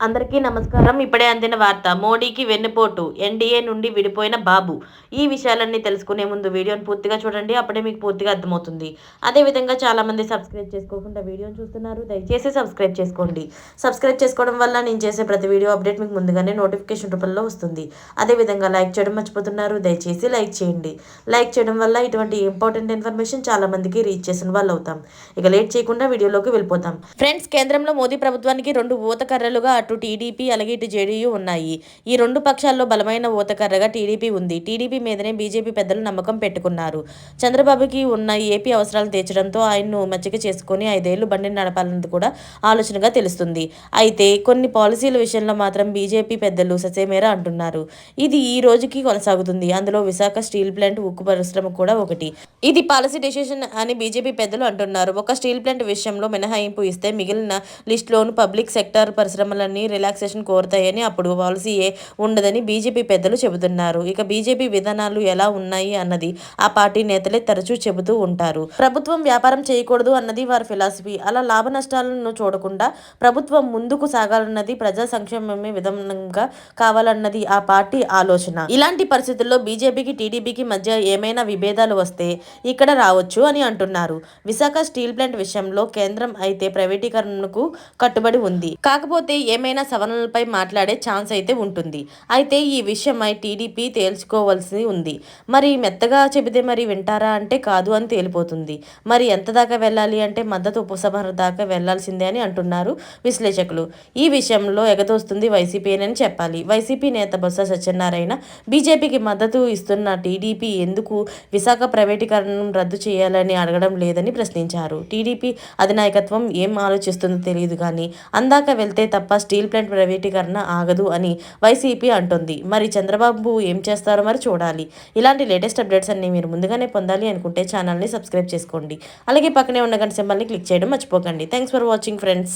అందరికీ నమస్కారం. ఇప్పుడే అందిన వార్త మోడీకి వెన్నుపోటు ఎన్డీఏ నుండి విడిపోయిన బాబు. ఈ విషయాలన్నీ తెలుసుకునే ముందు వీడియోని పూర్తిగా చూడండి. అప్పుడే మీకు పూర్తిగా అర్థమవుతుంది. అదేవిధంగా చాలామంది సబ్స్క్రైబ్ చేసుకోకుండా వీడియోని చూస్తున్నారు. దయచేసి సబ్స్క్రైబ్ చేసుకోండి. సబ్స్క్రైబ్ చేసుకోవడం వల్ల నేను చేసే ప్రతి వీడియో అప్డేట్ మీకు ముందుగానే నోటిఫికేషన్ రూపంలో వస్తుంది. అదేవిధంగా లైక్ చేయడం మర్చిపోతున్నారు. దయచేసి లైక్ చేయండి. లైక్ చేయడం వల్ల ఇటువంటి ఇంపార్టెంట్ ఇన్ఫర్మేషన్ చాలామందికి రీచ్ చేసిన వాళ్ళు అవుతాం ఇక లేట్ చేయకుండా వీడియోలోకి వెళ్ళిపోతాం. ఫ్రెండ్స్ కేంద్రంలో మోదీ ప్రభుత్వానికి రెండు ఊతకర్రలుగా అటు టీడీపీ అలాగే ఇటు జేడీయూ ఉన్నాయి. ఈ రెండు పక్షాల్లో బలమైన ఊతకర్రగా టీడీపీ ఉంది. టీడీపీ మీదనే బీజేపీ పెద్దలు నమ్మకం పెట్టుకున్నారు. చంద్రబాబుకి ఉన్న ఏపీ అవసరాలు తీర్చడంతో ఆయన్ను మచ్చిక చేసుకుని ఐదేళ్ళు బండిని నడపాలన్నది కూడా ఆలోచనగా తెలుస్తుంది. అయితే కొన్ని పాలసీల విషయంలో మాత్రం బీజేపీ పెద్దలు ససేమేరా అంటున్నారు. ఇది ఈ రోజుకి కొనసాగుతుంది. అందులో విశాఖ స్టీల్ ప్లాంట్ ఉక్కు పరిశ్రమ కూడా ఒకటి. ఇది పాలసీ డిసిషన్ అని బీజేపీ పెద్దలు అంటున్నారు. ఒక స్టీల్ ప్లాంట్ విషయంలో మినహాయింపు ఇస్తే మిగిలిన లిస్టులోను పబ్లిక్ సెక్టార్ పరిశ్రమలన్నీ రిలాక్సేషన్ కోరుతాయని అప్పుడు పాలసీయే ఉండదని బీజేపీ పెద్దలు చెబుతున్నారు. ఇక బీజేపీ విధానాలు ఎలా ఉన్నాయి అన్నది ఆ పార్టీ నేతలే తరచూ చెబుతూ ఉంటారు. ప్రభుత్వం వ్యాపారం చేయకూడదు అన్నది వారి ఫిలాసఫీ అలా లాభ నష్టాలను చూడకుండా ప్రభుత్వం ముందుకు సాగాలన్నది ప్రజా సంక్షేమమే విధంగా కావాలన్నది ఆ పార్టీ ఆలోచన. ఇలాంటి పరిస్థితుల్లో బీజేపీకి టీడీపీకి మధ్య ఏమైనా విభేదాలు వస్తే ఇక్కడ రావచ్చు అని అంటున్నారు. విశాఖ స్టీల్ ప్లాంట్ విషయంలో కేంద్రం అయితే ప్రైవేటీకరణకు కట్టుబడి ఉంది. కాకపోతే ఏమైనా సవరణలపై మాట్లాడే ఛాన్స్ అయితే ఉంటుంది. అయితే ఈ విషయమై టీడీపీ తేల్చుకోవాల్సి ఉంది. మరి మెత్తగా చెబితే మరి వింటారా అంటే కాదు అని తేలిపోతుంది. మరి ఎంత దాకా వెళ్ళాలి అంటే మద్దతు ఉపసంహరణ దాకా వెళ్ళాల్సిందే అని అంటున్నారు విశ్లేషకులు. ఈ విషయంలో ఎగదోస్తుంది వైసీపీనని చెప్పాలి. వైసీపీ నేత బొత్స సత్యనారాయణ బీజేపీకి మద్దతు ఇస్తున్న టీడీపీ ఎందుకు విశాఖ ప్రైవేటీకరణను రద్దు చేయాలని అడగడం లేదని ప్రశ్నించారు. టీడీపీ అధినాయకత్వం ఏం ఆలోచిస్తుందో తెలియదు కానీ అందాక వెళ్తే తప్ప స్టీల్ ప్లాంట్ ప్రైవేటీకరణ ఆగదు అని వైసీపీ అంటుంది. మరి చంద్రబాబు ఏం చేస్తారో మరి చూడాలి. ఇలాంటి లేటెస్ట్ అప్డేట్స్ అన్ని మీరు ముందుగానే పొందాలి అనుకుంటే ఛానల్ని సబ్స్క్రైబ్ చేసుకోండి. అలాగే పక్కనే ఉన్న గంట సింబల్ని క్లిక్ చేయడం మర్చిపోకండి. Thanks for watching friends.